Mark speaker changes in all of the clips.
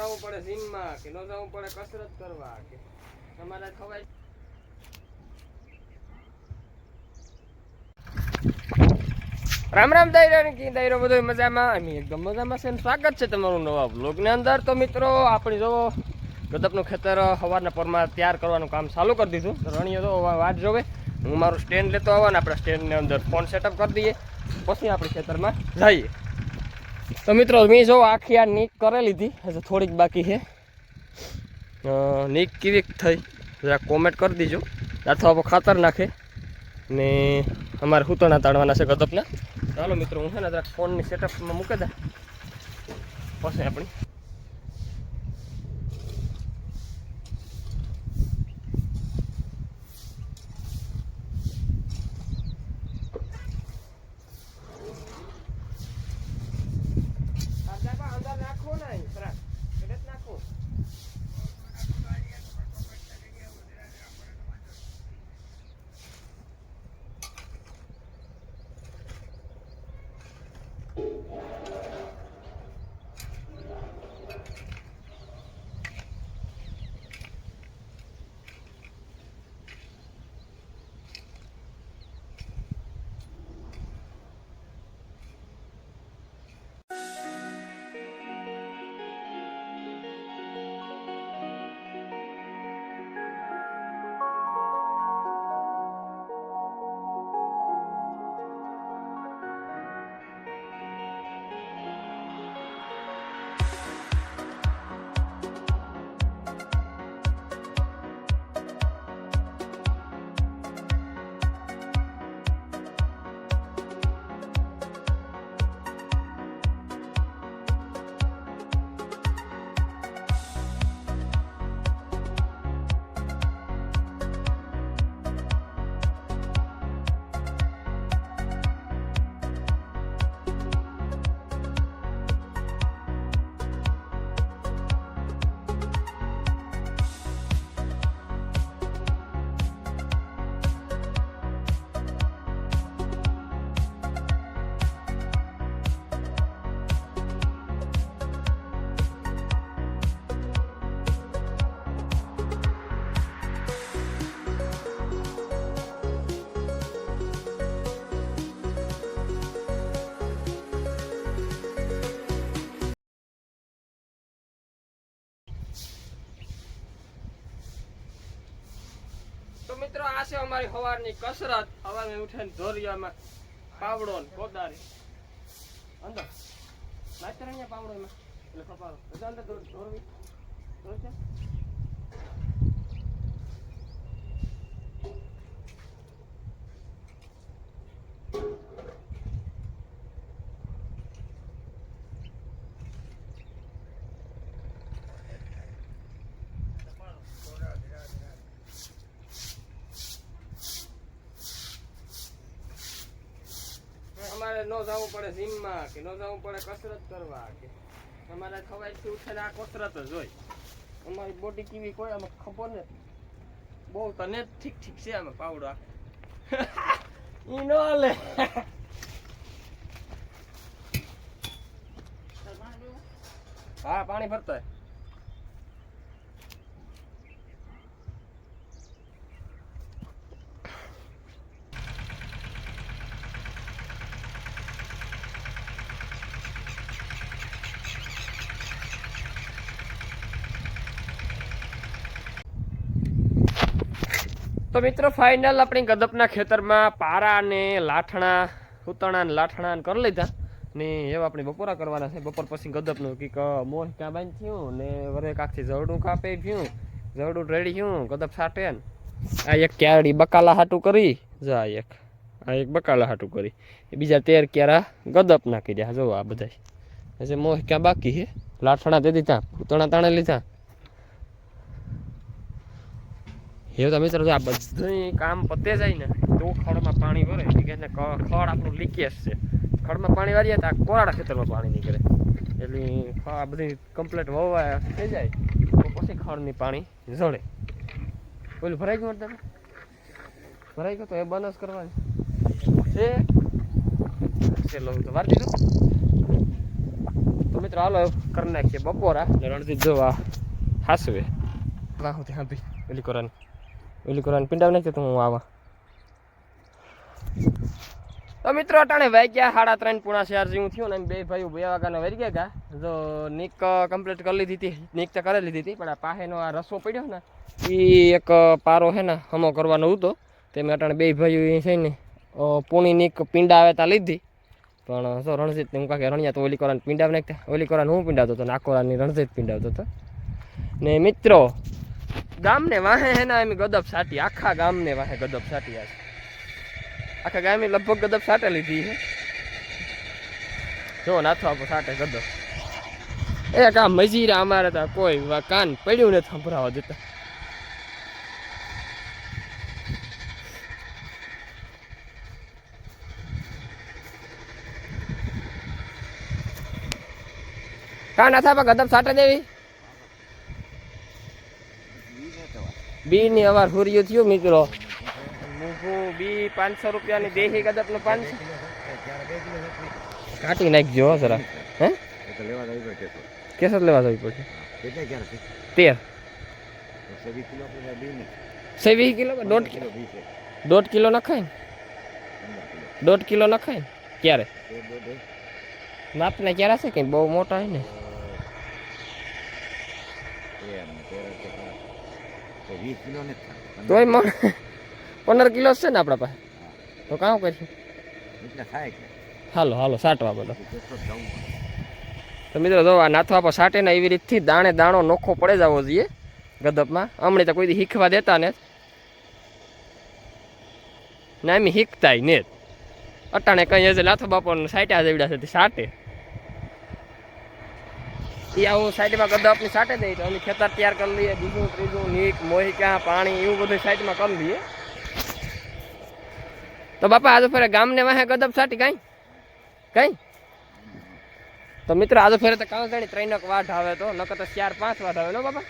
Speaker 1: જવું પડે જીમમાં કે ન જવું પડે કસરત કરવા કે તમારે ખવાય. રામ રામ દાયરા કી દાયરો બધો મજામાં? અમે એકદમ મજામાં છે સ્વાગત છે તમારું નવા બ્લોગની અંદર. તો મિત્રો, આપણે જોવો ગદપનું ખેતર સવારના પરમાં તૈયાર કરવાનું કામ ચાલુ કરી દીધું. રણીઓ તો વાત જોવે. હું મારું સ્ટેન્ડ લેતો આવવાનું આપણે સ્ટેન્ડની અંદર ફોન સેટઅપ કરી દઈએ. પછી આપણે ખેતરમાં જઈએ. તો મિત્રો, મેં જો આખી આ નીક કરી લીધી. હજુ થોડીક બાકી છે. નીક કેવી થઈ? જરા કોમેન્ટ કરી દીજો. અથવા ખાતર નાખે. ને અમારે હુતોના તાણવાના છે ગદપના ચાલો મિત્રો, હું છે ને જરાક ફોનની સેટઅપમાં મૂકી દે પછી આપણી મિત્રો, આ છે અમારી સવારની કસરત. સવારે ઉઠીને ધોરિયામાં પાવડો ને કોદારી અંદર. નાખી અહીંયા પાવડો એમાં? એટલે કપાળો. અંદર ધોરવી. ધોર- ધોરવી ન જવું પડે જીમમાં કે ન જવું પડે કસરત કરવા કે તમારે ખવાય ઉઠીને આ કસરત જ હોય. અમારી બોડી કેવી કોઈ આમાં ખબર ને? બહુ તને ઠીક ઠીક છે આમાં પાવડો. ઈ નો લે હા, પાણી ભરતો તો મિત્રો ફાઇનલ આપણી ગદપના ખેતરમાં પારા ને લાઠણા ઉતણા ને લાઠણા કરી લીધા. ને એવા આપણે બપોરા કરવાના છે. બપોર પછી ગદપનું કંઈક મોહ ક્યાં બાંધ થયું ને વરે કાકથી જરડું કાપે થયું ઝરડું રેડી થયું ગદપ સાટે ને આ એક ક્યારડી બકાલા હાટું કરી. જા એક, આ એક બકાલા હાટું કરી. એ બીજા તેર ક્યારા ગદપ નાખી દે. જો આ બધા પછી મોહ ક્યાં બાકી છે? લાઠણા દે દીધા ઉતણા તાણે લીધા. એવું તમે મિત્રો આ બધું કામ પતે જાય ને તો ખડમાં પાણી ભરે ને ખડ આપણું લીકેજ છે. ખડમાં પાણી વાળીએ તો આ કોરાડા ખેતરમાં પાણી નીકળે. એટલે આ બધી કમ્પ્લીટ વવા થઈ જાય. તો પછી ખડની પાણી જળે. પેલું ભરાઈ ગયું તમે? ભરાઈ ગયું તો એ બનસ કરવાની. છે? ચલો તો વાર દીધું. તો મિત્રો હાલો કરી નાખીએ બપોરા. રણજીત જોવા હાસવે. વાહ હું ત્યાં બી પેલી કોરાની ઓલી કોરાની પિંડાવ નાખી તો હું આવા. તો મિત્રો, અટાણે વાગ્યા, સાડા ત્રણ પૂણા ચાર જેવું થયું ને બે ભાઈઓ બે વાગ્યાના વરી ગયા હતા જો નીક કમ્પ્લીટ કરી લીધી હતી. નીક તો કરી લીધી હતી, પણ આ પાસેનો આ રસો પડ્યો ને એ એક પારો છે ને, હમો કરવાનો હતો. તે મેં અટાણે બે ભાઈઓ છે ને પૂણી નીક પિંડા આવે ત્યાં લીધી. પણ શું રણજીત હું કાંઈ રણિયા તો ઓલી કોરાને પિંડાવ નાખતા. ઓલી કોરાને હું પિંડાવતો હતો નાકોરાની રણજીત પિંડાવતો હતો. ને મિત્રો ગામને વાહે હે ને એમ ગદબ સાટી. આખા ગામને વાહે ગદબ સાટી આ આખા ગામે લગભગ ગદબ સાટે લીધી છે જો નાથો આપો સાટે ગદપ એ કા મજીરા અમારે તો કોઈ કાન પડ્યું નથી સંભળાવા દેતા. કા નાથા ગદબ સાટે દેવી? બી ની અવાર હુરિયું થયું મિત્રો. મૂકું બી પાંચસો રૂપિયાની દેહી ગદપનું પાંચસો. કાઢી નાખજો હો જરા. હે?
Speaker 2: તો લેવા જવી પડે કેસો
Speaker 1: કેસર લેવા જવી પડશે.
Speaker 2: કેટલે ક્યારે છે
Speaker 1: તેર.
Speaker 2: સવી કિલો આપણે બી ને
Speaker 1: સે વીસ કિલો કે દોઢ કિલો.
Speaker 2: કિલો બી છે
Speaker 1: દોઢ કિલો નખાય ને?
Speaker 2: પંદર કિલો
Speaker 1: દોઢ કિલો નખાય ને? ક્યારે?
Speaker 2: તે દોઢ
Speaker 1: માપને ક્યારે હશે કે બહુ મોટા હોય ને?
Speaker 2: વીસ કિલો ને
Speaker 1: તોય મણ પંદર કિલો છે ને આપણા પાસે. તો કામ કરીશું?
Speaker 2: એટલે થાય કે.
Speaker 1: હાલો હાલો સાટવા બધો તો મિત્રો જો આ નાથો આપો સાટે ને એવી રીતથી દાણે દાણો નોખો પડે જવો જોઈએ ગદપમાં. હમણાં તો કોઈ દી શીખવા દેતા ને ના એમ શીખતાય ને અટાણે કઈ હશે નાથો બાપો સાટ્યા જેવડા છે સાટે. એ આવું સાઈડમાં ગદપની સાટે દઈ તો અમે ખેતર તૈયાર કરી લઈએ, બીજું, ત્રીજું, નીક, મોહી, ક્યાં પાણી એવું બધું સાઈડમાં કરી લઈએ. તો બાપા, આજે ફરે ગામને વાહે ગદપ સાટી કાંઈ? કાંઈ? તો મિત્રો, આજે ફેરે તો કાં જાણી ત્રણક વાટ આવે તો, નકર તો ચાર, પાંચ વાટ આવે, ને બાપા?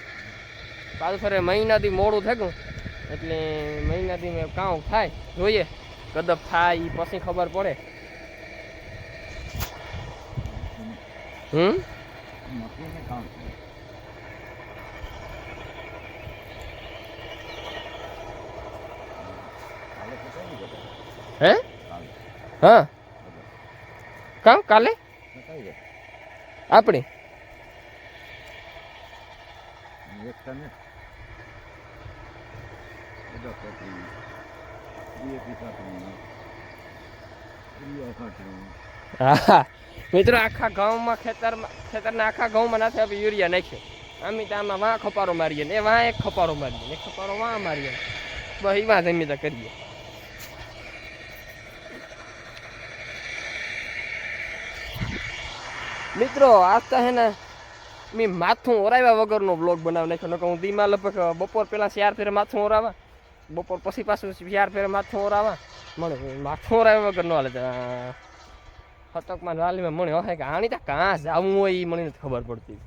Speaker 1: તો આજે ફેરે મહિનાથી મોડું થયું એટલે મહિનાથી મેં કામ થાય, જોઈએ. કદબ થાય એ પછી ખબર પડે. હમ?
Speaker 2: મશીને કામ છે કાલે પતાવી દો
Speaker 1: હે
Speaker 2: કાલે
Speaker 1: હા કામ કાલે
Speaker 2: પતાવી દો
Speaker 1: આપણી
Speaker 2: એક તને બધો પછી ડીએપી કાપણી યુરિયા કાપણી
Speaker 1: હા મિત્રો, આખા ગામમાં ખેતરમાં ખેતરના આખા ઘઉંમાં નાખે આપણે યુરિયા નાખીએ આમી તો આમાં વાં ખપારો મારીએ ને એ વાં એક ખપારો મારીએ એક ખપારો વાં મારીએ. બસ એ વાં જમીતા કરીએ. મિત્રો, આજ તો હે ને, મેં માથું ઓરાવ્યા વગરનો બ્લોગ બનાવી નાખ્યો. નકર હું ધીમા લગભગ બપોર પહેલાં ચાર ફેરે માથું ઓરાવા, બપોર પછી પાછું ચાર ફેરે માથું ઓરાવા. મને માથું ઓરાવ્યા વગર ન હાલે. હતકમાં વાલીમાં મને હે કે આણી ત્યાં કાં જાવું હોય એ મને નથી ખબર પડતી.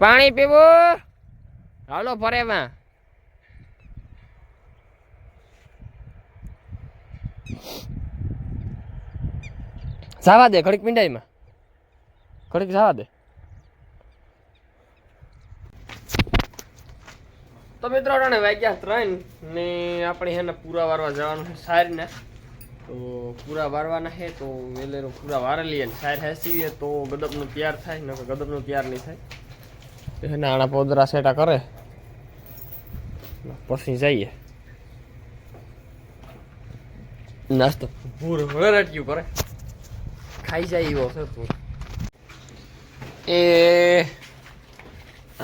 Speaker 1: પાણી પીવું? હાલો ફરેમાં જવા દે, ઘડીક પિંડાઈમાં ઘડીક જવા દે. તો મિત્રો અટાણે વાગ્યા ત્રણ ને આપણે હેને પૂરા વારવા જવાનું છે સારીને તો પૂરા વારવાના છે, તો વેલેરો પૂરા વારે લઈએ ને સાર હેસીએ તો ગદબનું તૈયાર થાય ને ગદબનું તૈયાર નહીં થાય. તો એને આણા પોદરા સેટા કરે. પછી જઈએ. નાસ્તો. પૂર વેરાટ્યું કરે. ખાઈ જાય એવો છે પૂર એ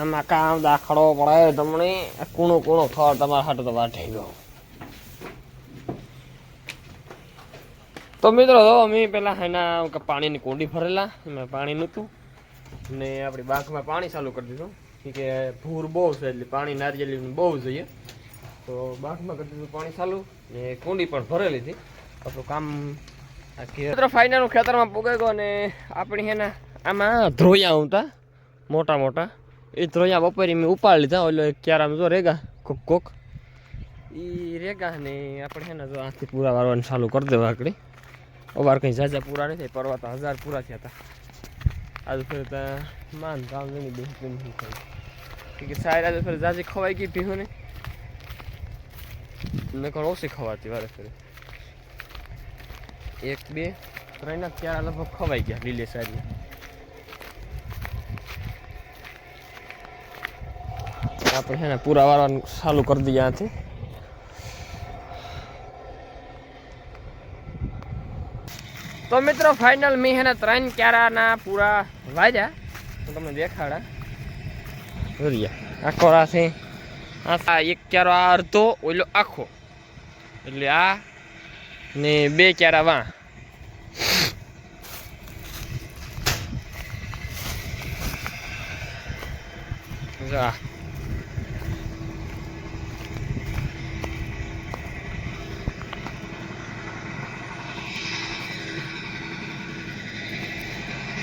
Speaker 1: આમાં કામ દાખલો પડે તમને કૂણો કૂણો, થર તમારા હાટો તો થઈ ગયો. તો મિત્રો, જો અમે પેલા એના પાણીની કુંડી ભરેલા, એમાં પાણી નહોતું. ને આપણી બાગમાં પાણી ચાલુ કરી દીધું. કે ભૂર બહુ છે, એટલે પાણી નારિયેલી બહુ જોઈએ. તો બાગમાં કરી દીધું પાણી ચાલુ, ને કુંડી પણ ભરેલી હતી. આપણું કામ મિત્રો ફાઈનલ ખેતરમાં પુગાઈ ગયો ને આપણી એના આમાં ધ્રોયા આવતા મોટા મોટા એ ધ્રોયા બપોરે મેં ઉપાડી લીધા, ઓલો ક્યારામાં જો રેગા, કોક કોક. એ રેગા ને આપણે છે ને જો આથી પૂરા વારવાનું ચાલુ કરી દેવા આગળ. અવાર કંઈ ઝાઝા પૂરા નથી પરવા તો હજાર પૂરા થયા હતા. આજે ફેર ત્યાં માન કામ નહીં બે નહીં થાય. કે સારી આજે ફેર ઝાઝી ખવાઈ ગઈ પીહું ને નકર ઓછી ખવાતી વારે ફેર. એક, બે ત્રણ ચાર લગભગ ખવાઈ ગયા લીલે સારી આપણે છે ને પૂરા વાળવાનું ચાલુ કરી દઈએ આથી. તો મિત્રો ફાઇનલ મેં હેને ત્રણ ક્યારાના પૂરા વાજ્યા. હું તમને દેખાડા. જોરિયા આખો રાશે આ એક ક્યારો, આ અડધો, ઓલો આખો. એટલે આ ને બે ક્યારા વા. જો.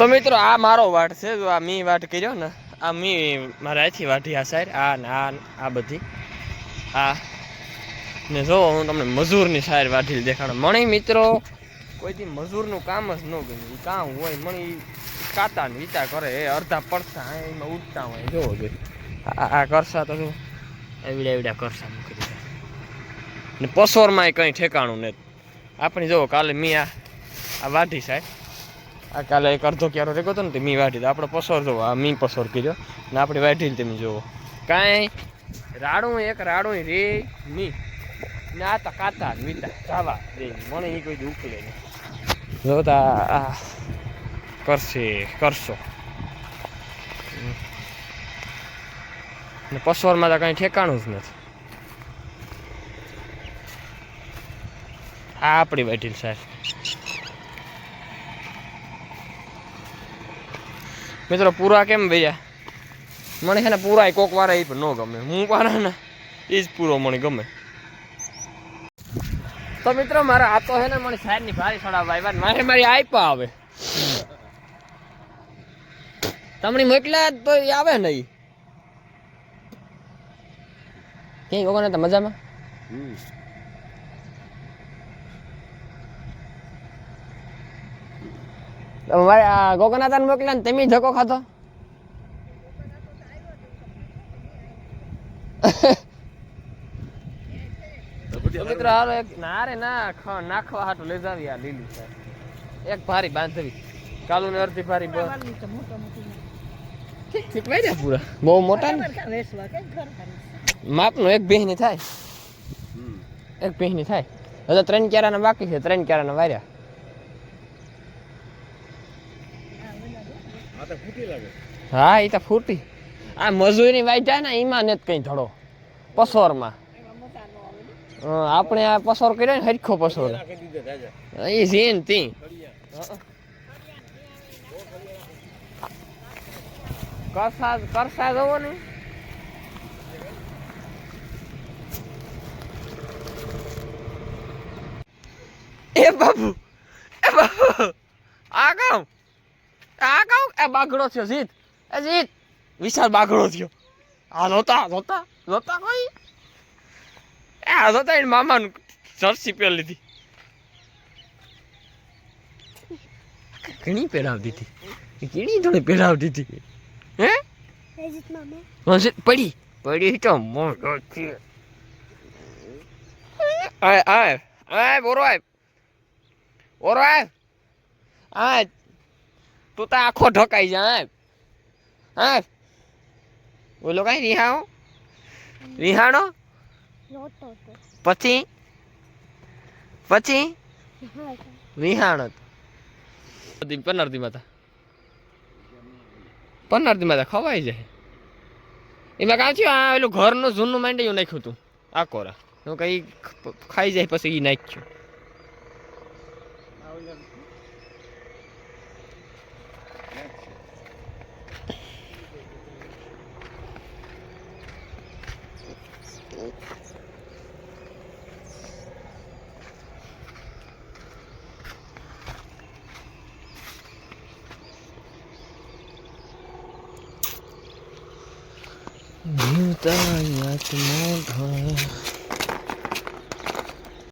Speaker 1: તો મિત્રો, આ મારો વાટ છે. જો આ મી વાટ કર્યો ને, આ મી મારે અહીંથી વાટી આ સાઈડ, આ ને આ આ બધી. આ ને જો હું તમને મજૂરની સાઈડ વાટી દેખાડો. મણી મિત્રો કોઈથી મજૂરનું કામ જ ન ગયું કામ હોય, મણી કાતા ને વિચાર કરે. એ અડધા પડતા એમાં ઉડતા હોય. જોવો જોઈએ આ કરશા તો શું એવડા એવડા કરશા મૂકી ને પસોરમાં કંઈ ઠેકાણું નથી. આપણે જોવો કાલે મી આ આ વાઢી સાહેબ આ કાલે એક અડધો ક્યારો રેગો હતો ને તે મી વાઢી આપણે પસોર જોવો, આ મી પસોર કર્યો ને આપણે વાઢી તમે જોવો. કાંઈ રાડું એક, રાડું રે, મી. ને આ તો કાતા મીતા. જાવા દે મને એ કોઈ ઉકલે નહીં જો તો આ કરશે, કરશો. ને પસોરમાં તો કાંઈ ઠેકાણું જ નથી. આ આપણી બેઠી સાહેબ. મિત્રો, પૂરા કેમ ભૈયા મને છે ને પૂરા કોક વાર પણ ન ગમે. હું પારા ને એ જ પૂરો મને ગમે. તો મિત્રો, મારા આ તો છે ને મને સાહેબની ભારી ચડાવવા આવ્યા મારે મારી આઈપા આવે. તમને મોકલ્યા તો એ આવે નહીં ક્યાંય નતા મજામાં
Speaker 2: હમ.
Speaker 1: મારે આ ગોગનાથાને મોકલ્યા ને તમે ધક્કો ખાધો?
Speaker 2: તો બધી
Speaker 1: તો મિત્રો હાલો એક ના રે ના ખ- નાખવા હાટું લઈ જાવી આ લીલી છે. એક ભારી બાંધવી. કાલુ ને અડધી ભારી બસ ઠીક ઠીક લઈ પૂરા. બહુ મોટા ને? માપનો એક બેહની થાય. એક બેહની થાય. હવે તો ત્રણ ક્યારાના બાકી છે ત્રણ ક્યારાના વાર્યા
Speaker 2: આ તો ફૂટી લાગે
Speaker 1: હા એ તો ફૂટી આ મજૂરી વાંચ્યા ને એમાં ને કઈ ધડો. પસોરમાં. માં આપણે આ પસોર કર્યો ને હરખો પસોર. એ ઝીન તી કરસા કરસા જવો ને. એ બાબુ એ બાબુ આ કામ આ કામ એ બાગડો થયો, જીત. એ જીત. વિશાલ બાગડો થયો. આ જોતા જોતા જોતા કોઈ? એ આ જોતા એને મામાનું જર્સી પહેરી લીધી. ઘણી પહેરાવતી હતી કેણી થોડી પહેરાવતી હતી હે? પડી. પડી તો મોટો છે. આય આય આય, બોરો આય. ઓરો આય. આય. તું તો આખો ઢકાઈ જાય હા બોલો કઈ રિહાણો? રિહાણો પછી? પછી? રિહાણો પનરતી માતા. પનરતી માતા ખવાઈ જાય એમાં કાં થયું? આ પેલું ઘરનું જૂનું માંડ્યું નાખ્યું હતું આ કોરા. હું કઈ ખાઈ જાય પછી એ નાખ્યું. New diet, more time.